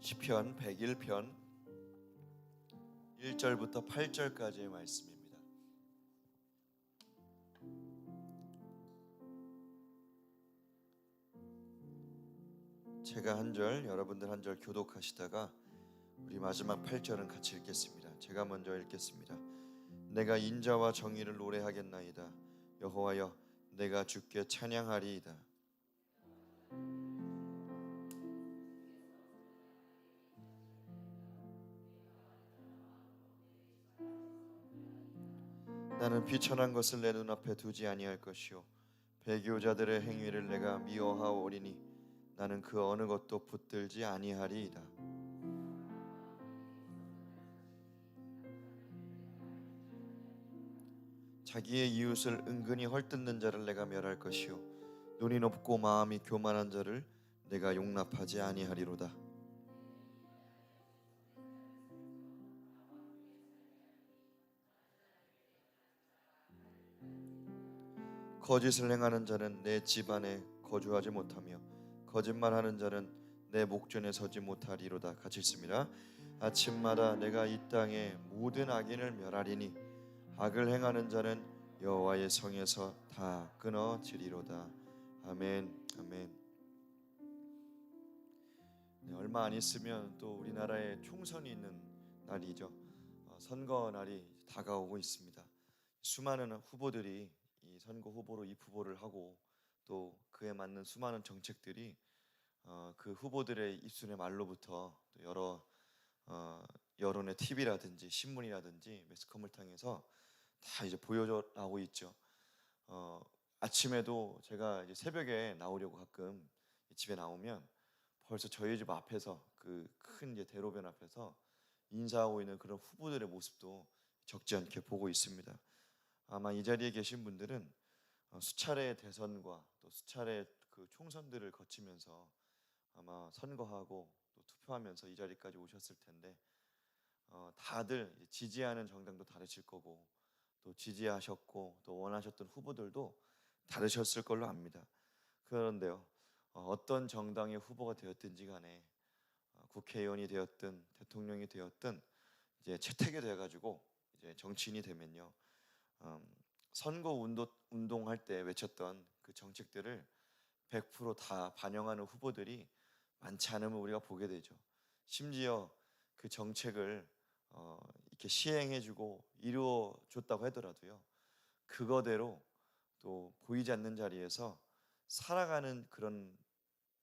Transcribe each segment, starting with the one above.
시편 101편 1절부터 8절까지의 말씀입니다. 제가 한 절, 여러분들 한 절 교독하시다가 우리 마지막 8절은 같이 읽겠습니다. 제가 먼저 읽겠습니다. 내가 인자와 정의를 노래하겠나이다. 여호와여, 내가 주께 찬양하리이다. 나는 비천한 것을 내 눈앞에 두지 아니할 것이요 배교자들의 행위를 내가 미워하오리니 나는 그 어느 것도 붙들지 아니하리이다. 자기의 이웃을 은근히 헐뜯는 자를 내가 멸할 것이요 눈이 높고 마음이 교만한 자를 내가 용납하지 아니하리로다. 거짓을 행하는 자는 내 집안에 거주하지 못하며 거짓말하는 자는 내 목전에 서지 못하리로다 같이 있습니다. 아침마다 내가 이 땅의 모든 악인을 멸하리니 악을 행하는 자는 여호와의 성에서 다 끊어지리로다. 아멘. 아멘. 네, 얼마 안 있으면 또 우리나라에 총선이 있는 날이죠. 어, 선거 날이 다가오고 있습니다. 수많은 후보들이 이 선거 후보로 입후보를 하고 또 그에 맞는 수많은 정책들이 어, 그 후보들의 입술의 말로부터 또 여러 어, 여론의 TV라든지 신문이라든지 매스컴을 통해서 다 이제 보여 나오고 있죠. 어, 아침에도 제가 이제 새벽에 나오려고 가끔 집에 나오면 벌써 저희 집 앞에서 그 큰 이제 대로변 앞에서 인사하고 있는 그런 후보들의 모습도 적지 않게 보고 있습니다. 아마 이 자리에 계신 분들은 어, 수차례 대선과 또 수차례 그 총선들을 거치면서 아마 선거하고 또 투표하면서 이 자리까지 오셨을 텐데 어, 다들 지지하는 정당도 다르실 거고 또 지지하셨고 또 원하셨던 후보들도 다르셨을 걸로 압니다. 그런데요, 어, 어떤 정당의 후보가 되었든지 간에 어, 국회의원이 되었든 대통령이 되었든 이제 채택이 돼가지고 이제 정치인이 되면요, 음, 선거 운동 운동할 때 외쳤던 그 정책들을 100%다 반영하는 후보들이 많지 않으면 우리가 보게 되죠. 심지어 그 정책을 어, 이렇게 시행해주고 이루어줬다고 하더라도요. 그거대로 또 보이지 않는 자리에서 살아가는 그런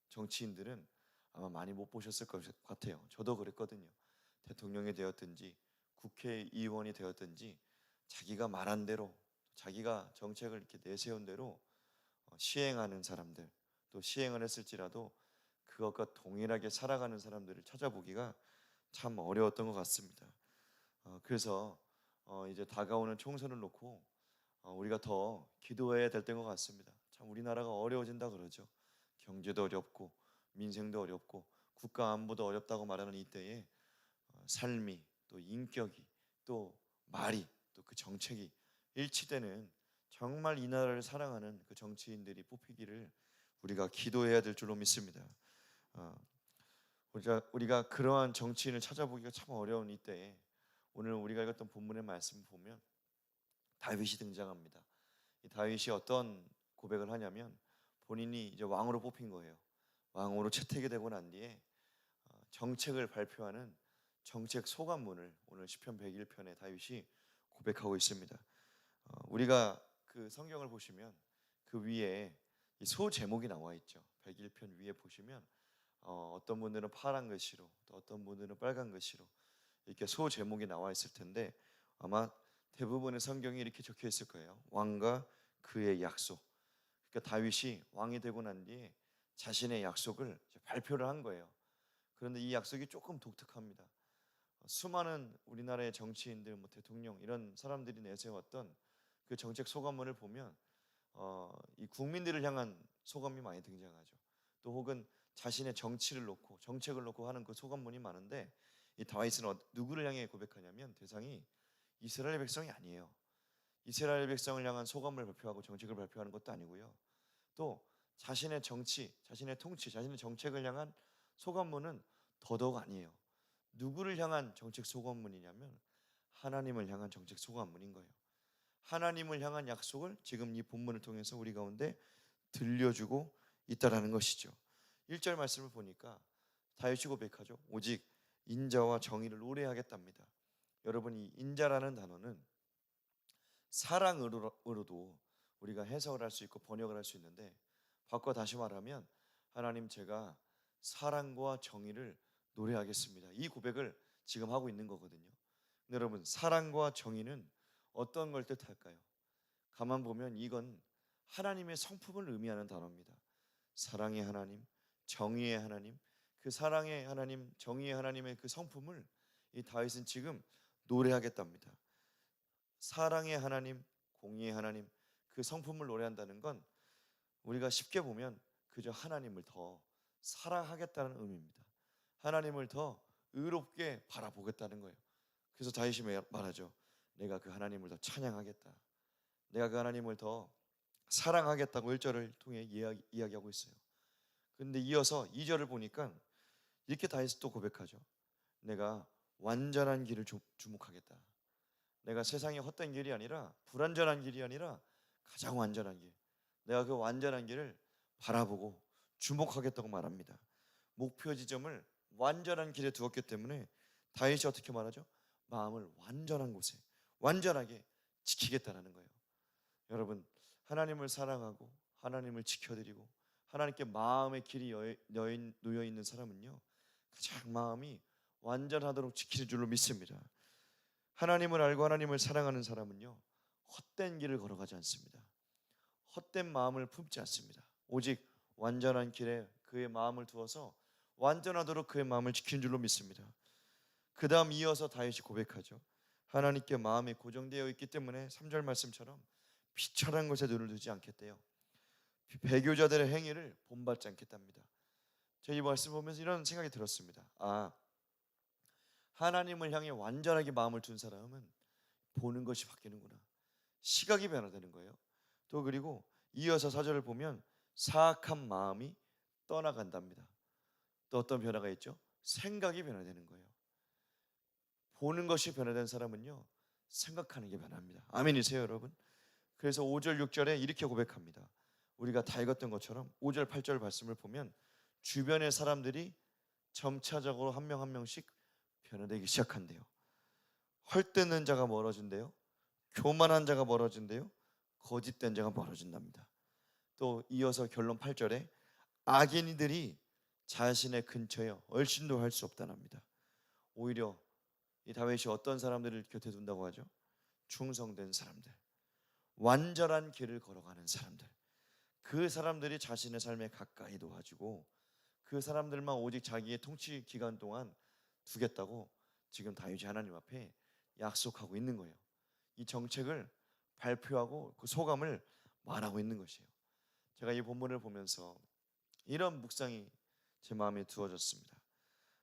정치인들은 아마 많이 못 보셨을 것 같아요. 저도 그랬거든요. 대통령이 되었든지 국회의원이 되었든지 자기가 말한 대로 자기가 정책을 이렇게 내세운 대로 어, 시행하는 사람들 또 시행을 했을지라도 그것과 동일하게 살아가는 사람들을 찾아보기가 참 어려웠던 것 같습니다. 어, 그래서 어, 이제 다가오는 총선을 놓고 우리가 더 기도해야 될 때인 것 같습니다. 참 우리나라가 어려워진다 그러죠. 경제도 어렵고 민생도 어렵고 국가 안보도 어렵다고 말하는 이때에 삶이 또 인격이 또 말이 또 그 정책이 일치되는 정말 이 나라를 사랑하는 그 정치인들이 뽑히기를 우리가 기도해야 될 줄로 믿습니다. 어, 우리가 우리가 그러한 정치인을 찾아보기가 참 어려운 이때에 오늘 우리가 읽었던 본문의 말씀 보면 다윗이 등장합니다. 이 다윗이 어떤 고백을 하냐면 본인이 이제 왕으로 뽑힌 거예요. 왕으로 채택이 되고 난 뒤에 어, 정책을 발표하는 정책 소감문을 오늘 시편 101편에 다윗이 고백하고 있습니다. 어, 우리가 그 성경을 보시면 그 위에 소 제목이 나와 있죠. 101편 위에 보시면 어, 어떤 분들은 파란 글씨로 또 어떤 분들은 빨간 글씨로 이렇게 소 제목이 나와 있을 텐데 아마 대부분의 성경이 이렇게 적혀 있을 거예요. 왕과 그의 약속. 그러니까 다윗이 왕이 되고 난 뒤에 자신의 약속을 발표를 한 거예요. 그런데 이 약속이 조금 독특합니다. 수많은 우리나라의 정치인들, 뭐 대통령 이런 사람들이 내세웠던 그 정책 소감문을 보면 어, 이 국민들을 향한 소감이 많이 등장하죠. 또 혹은 자신의 정치를 놓고 정책을 놓고 하는 그 소감문이 많은데 이 다윗은 어, 누구를 향해 고백하냐면 대상이 이스라엘 백성이 아니에요. 이스라엘 백성을 향한 소감을 발표하고 정책을 발표하는 것도 아니고요. 또 자신의 정치, 자신의 통치, 자신의 정책을 향한 소감문은 더더욱 아니에요. 누구를 향한 정책 소감문이냐면 하나님을 향한 정책 소감문인 거예요. 하나님을 향한 약속을 지금 이 본문을 통해서 우리 가운데 들려주고 있다라는 것이죠. 1절 말씀을 보니까 다윗이 고백하죠. 오직 인자와 정의를 노래하겠답니다. 여러분 이 인자라는 단어는 사랑으로도 우리가 해석을 할 수 있고 번역을 할 수 있는데 바꿔 다시 말하면 하나님 제가 사랑과 정의를 노래하겠습니다. 이 고백을 지금 하고 있는 거거든요. 여러분 사랑과 정의는 어떤 걸 뜻할까요? 가만 보면 이건 하나님의 성품을 의미하는 단어입니다. 사랑의 하나님, 정의의 하나님, 그 사랑의 하나님, 정의의 하나님의 그 성품을 이 다윗은 지금 노래하겠답니다. 사랑의 하나님, 공의의 하나님, 그 성품을 노래한다는 건 우리가 쉽게 보면 그저 하나님을 더 사랑하겠다는 의미입니다. 하나님을 더 의롭게 바라보겠다는 거예요. 그래서 다윗이 말하죠. 내가 그 하나님을 더 찬양하겠다. 내가 그 하나님을 더 사랑하겠다고 1절을 통해 이야기, 이야기하고 있어요. 근데 이어서 2절을 보니까 이렇게 다윗이 또 고백하죠. 내가 완전한 길을 주, 주목하겠다. 내가 세상의 헛된 길이 아니라 불완전한 길이 아니라 가장 완전한 길. 내가 그 완전한 길을 바라보고 주목하겠다고 말합니다. 목표 지점을 완전한 길에 두었기 때문에 다윗이 어떻게 말하죠? 마음을 완전한 곳에 완전하게 지키겠다라는 거예요. 여러분 하나님을 사랑하고 하나님을 지켜드리고 하나님께 마음의 길이 놓여 있는 사람은요 가장 마음이 완전하도록 지키는 줄로 믿습니다. 하나님을 알고 하나님을 사랑하는 사람은요 헛된 길을 걸어가지 않습니다. 헛된 마음을 품지 않습니다. 오직 완전한 길에 그의 마음을 두어서 완전하도록 그의 마음을 지키는 줄로 믿습니다. 그 다음 이어서 다윗이 고백하죠. 하나님께 마음이 고정되어 있기 때문에 3절 말씀처럼 비천한 것에 눈을 두지 않겠대요. 배교자들의 행위를 본받지 않겠답니다. 이 말씀 보면서 이런 생각이 들었습니다. 아, 하나님을 향해 완전하게 마음을 둔 사람은 보는 것이 바뀌는구나. 시각이 변화되는 거예요. 또 그리고 이어서 사절을 보면 사악한 마음이 떠나간답니다. 또 어떤 변화가 있죠? 생각이 변화되는 거예요. 보는 것이 변화된 사람은요. 생각하는 게 변합니다. 아멘이세요, 여러분? 그래서 5절 6절에 이렇게 고백합니다. 우리가 다 읽었던 것처럼 5절 8절 말씀을 보면 주변의 사람들이 점차적으로 한 명 한 명씩 변화되기 시작한대요. 헐뜯는 자가 멀어진대요. 교만한 자가 멀어진대요. 거짓된 자가 멀어진답니다. 또 이어서 결론 8절에 악인이들이 자신의 근처에 얼씬도 할 수 없다랍니다. 오히려 이 다윗이 어떤 사람들을 곁에 둔다고 하죠? 충성된 사람들, 완전한 길을 걸어가는 사람들. 그 사람들이 자신의 삶에 가까이 도와주고 그 사람들만 오직 자기의 통치 기간 동안 두겠다고 지금 다윗이 하나님 앞에 약속하고 있는 거예요. 이 정책을 발표하고 그 소감을 말하고 있는 것이에요. 제가 이 본문을 보면서 이런 묵상이 제 마음에 두어졌습니다.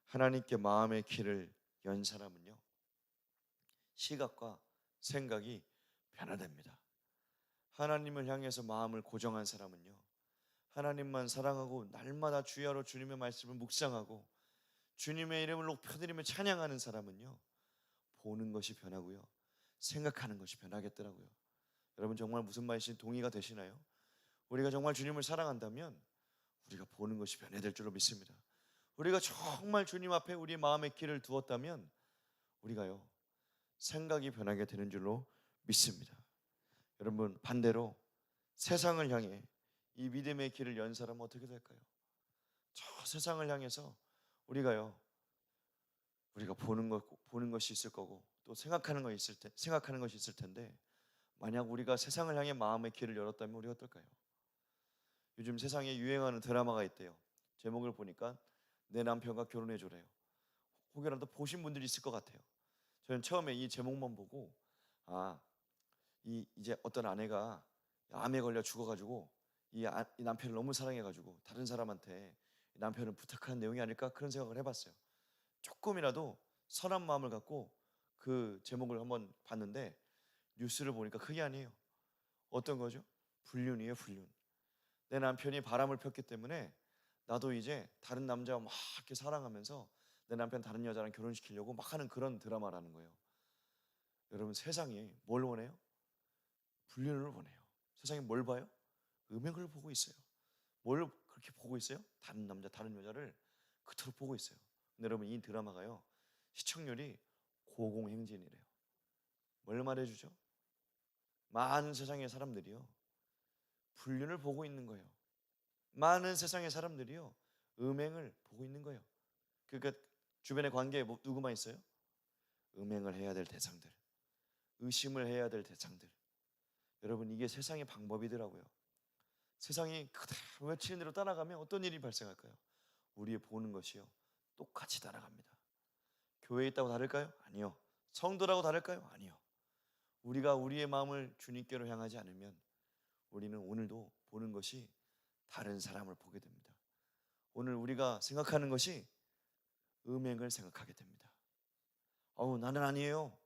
하나님께 마음의 길을 연 사람은요 시각과 생각이 변화됩니다. 하나님을 향해서 마음을 고정한 사람은요 하나님만 사랑하고 날마다 주야로 주님의 말씀을 묵상하고 주님의 이름을 높여드리며 찬양하는 사람은요 보는 것이 변하고요 생각하는 것이 변하겠더라고요. 여러분 정말 무슨 말인지 동의가 되시나요? 우리가 정말 주님을 사랑한다면 우리가 보는 것이 변해될 줄로 믿습니다. 우리가 정말 주님 앞에 우리 마음의 길을 두었다면 우리가요 생각이 변하게 되는 줄로 믿습니다. 여러분 반대로 세상을 향해 이 믿음의 길을 연 사람은 어떻게 될까요? 저 세상을 향해서 우리가요 우리가 보는 것 보는 것이 있을 거고 또 생각하는 것이 있을 때 생각하는 것이 있을 텐데 만약 우리가 세상을 향해 마음의 길을 열었다면 우리가 어떨까요? 요즘 세상에 유행하는 드라마가 있대요. 제목을 보니까 내 남편과 결혼해 주래요. 혹여라도 보신 분들이 있을 것 같아요. 저는 처음에 이 제목만 보고 아, 이 이제 어떤 아내가 암에 걸려 죽어가지고 이, 아, 이 남편을 너무 사랑해가지고 다른 사람한테 남편을 부탁하는 내용이 아닐까 그런 생각을 해봤어요. 조금이라도 선한 마음을 갖고 그 제목을 한번 봤는데 뉴스를 보니까 그게 아니에요. 어떤 거죠? 불륜이에요, 불륜. 내 남편이 바람을 폈기 때문에 나도 이제 다른 남자와 막 이렇게 사랑하면서 내 남편 다른 여자랑 결혼시키려고 막 하는 그런 드라마라는 거예요. 여러분 세상이 뭘 원해요? 불륜을 원해요. 세상이 뭘 봐요? 음행을 보고 있어요. 뭘 그렇게 보고 있어요? 다른 남자, 다른 여자를 그토록 보고 있어요. 근데 여러분 이 드라마가요 시청률이 고공행진이래요. 뭘 말해주죠? 많은 세상의 사람들이요 불륜을 보고 있는 거예요. 많은 세상의 사람들이요 음행을 보고 있는 거예요. 그러니까 주변의 관계에 뭐- 누구만 있어요? 음행을 해야 될 대상들, 의심을 해야 될 대상들. 여러분 이게 세상의 방법이더라고요. 세상이 그대로 외치는 대로 따라가면 어떤 일이 발생할까요? 우리의 보는 것이요 똑같이 따라갑니다. 교회에 있다고 다를까요? 아니요. 성도라고 다를까요? 아니요. 우리가 우리의 마음을 주님께로 향하지 않으면 우리는 오늘도 보는 것이 다른 사람을 보게 됩니다. 오늘 우리가 생각하는 것이 음행을 생각하게 됩니다. 어우 나는 아니에요.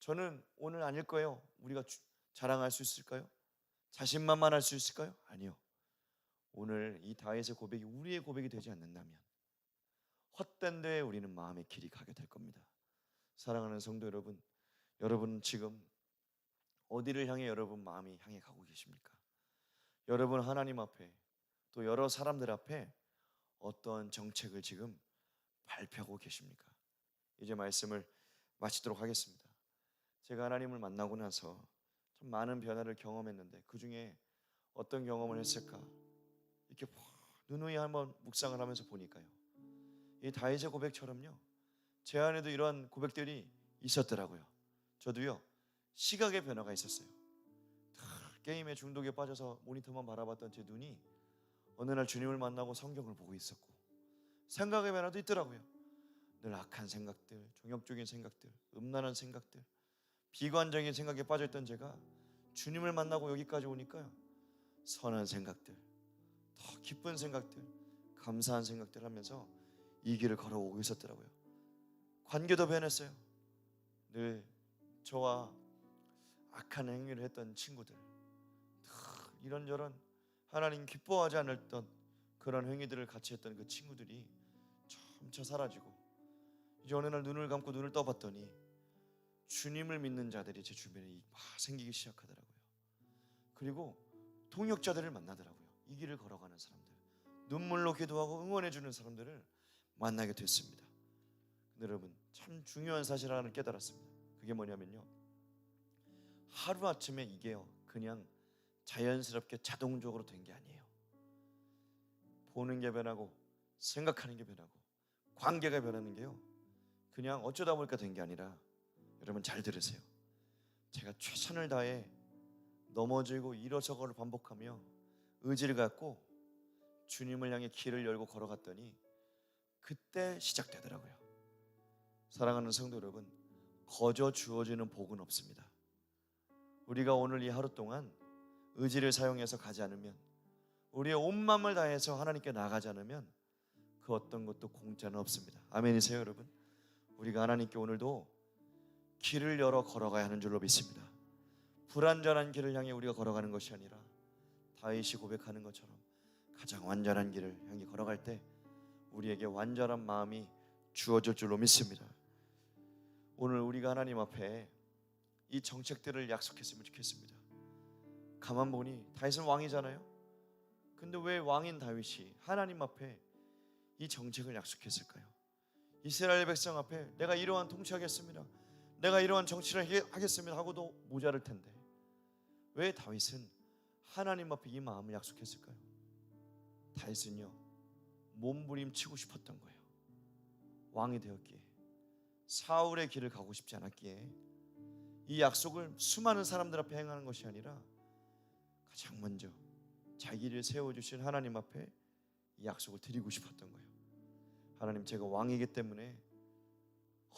저는 오늘 아닐 거예요. 우리가 주- 자랑할 수 있을까요? 자신만만할 수 있을까요? 아니요. 오늘 이 다윗의 고백이 우리의 고백이 되지 않는다면 헛된 데에 우리는 마음의 길이 가게 될 겁니다. 사랑하는 성도 여러분, 여러분 지금 어디를 향해 여러분 마음이 향해 가고 계십니까? 여러분 하나님 앞에 또 여러 사람들 앞에 어떤 정책을 지금 발표하고 계십니까? 이제 말씀을 마치도록 하겠습니다. 제가 하나님을 만나고 나서 참 많은 변화를 경험했는데 그 중에 어떤 경험을 했을까? 이렇게 누누이 한번 묵상을 하면서 보니까요. 이 다윗의 고백처럼요. 제 안에도 이러한 고백들이 있었더라고요. 저도요. 시각의 변화가 있었어요. 다 게임에 중독에 빠져서 모니터만 바라봤던 제 눈이 어느 날 주님을 만나고 성경을 보고 있었고 생각의 변화도 있더라고요. 늘 악한 생각들, 종역적인 생각들, 음란한 생각들, 비관적인 생각에 빠져있던 제가 주님을 만나고 여기까지 오니까요. 선한 생각들, 더 기쁜 생각들, 감사한 생각들 하면서 이 길을 걸어오고 있었더라고요. 관계도 변했어요. 늘 저와 악한 행위를 했던 친구들, 다 이런저런 하나님 기뻐하지 않았던 그런 행위들을 같이 했던 그 친구들이 점차 사라지고 이제 어느 날 눈을 감고 눈을 떠봤더니 주님을 믿는 자들이 제 주변에 막 생기기 시작하더라고요. 그리고 동역자들을 만나더라고요. 이 길을 걸어가는 사람들, 눈물로 기도하고 응원해 주는 사람들을 만나게 됐습니다. 근데 여러분 참 중요한 사실 하나를 깨달았습니다. 그게 뭐냐면요. 하루 아침에 이게요 그냥 자연스럽게 자동적으로 된 게 아니에요. 보는 게 변하고 생각하는 게 변하고 관계가 변하는 게요. 그냥 어쩌다 보니까 된 게 아니라 여러분 잘 들으세요. 제가 최선을 다해 넘어지고 일어서고를 반복하며 의지를 갖고 주님을 향해 길을 열고 걸어갔더니 그때 시작되더라고요. 사랑하는 성도 여러분, 거저 주어지는 복은 없습니다. 우리가 오늘 이 하루 동안 의지를 사용해서 가지 않으면 우리의 온 마음을 다해서 하나님께 나가지 않으면 그 어떤 것도 공짜는 없습니다. 아멘이세요, 여러분? 우리가 하나님께 오늘도 길을 열어 걸어가야 하는 줄로 믿습니다. 불완전한 길을 향해 우리가 걸어가는 것이 아니라 다윗이 고백하는 것처럼 가장 완전한 길을 향해 걸어갈 때 우리에게 완전한 마음이 주어질 줄로 믿습니다. 오늘 우리가 하나님 앞에 이 정책들을 약속했으면 좋겠습니다. 가만 보니 다윗은 왕이잖아요. 근데 왜 왕인 다윗이 하나님 앞에 이 정책을 약속했을까요? 이스라엘 백성 앞에 내가 이러한 통치하겠습니다. 내가 이러한 정치를 해- 하겠습니다 하고도 모자랄 텐데 왜 다윗은 하나님 앞에 이 마음을 약속했을까요? 다윗은요 몸부림치고 싶었던 거예요. 왕이 되었기에 사울의 길을 가고 싶지 않았기에 이 약속을 수많은 사람들 앞에 행하는 것이 아니라 가장 먼저 자기를 세워주신 하나님 앞에 이 약속을 드리고 싶었던 거예요. 하나님 제가 왕이기 때문에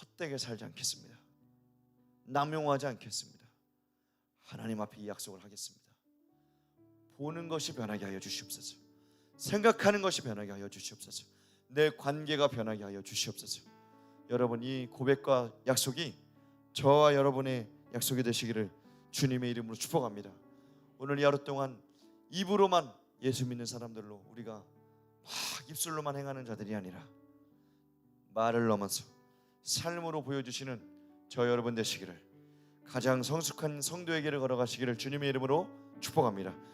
헛되게 살지 않겠습니다. 남용하지 않겠습니다. 하나님 앞에 이 약속을 하겠습니다. 보는 것이 변하게 하여 주시옵소서. 생각하는 것이 변하게 하여 주시옵소서. 내 관계가 변하게 하여 주시옵소서. 여러분 이 고백과 약속이 저와 여러분의 약속이 되시기를 주님의 이름으로 축복합니다. 오늘 이 하루 동안 입으로만 예수 믿는 사람들로 우리가 막 입술로만 행하는 자들이 아니라 말을 넘어서 삶으로 보여주시는 저 여러분 되시기를 가장 성숙한 성도에게를 걸어가시기를 주님의 이름으로 축복합니다.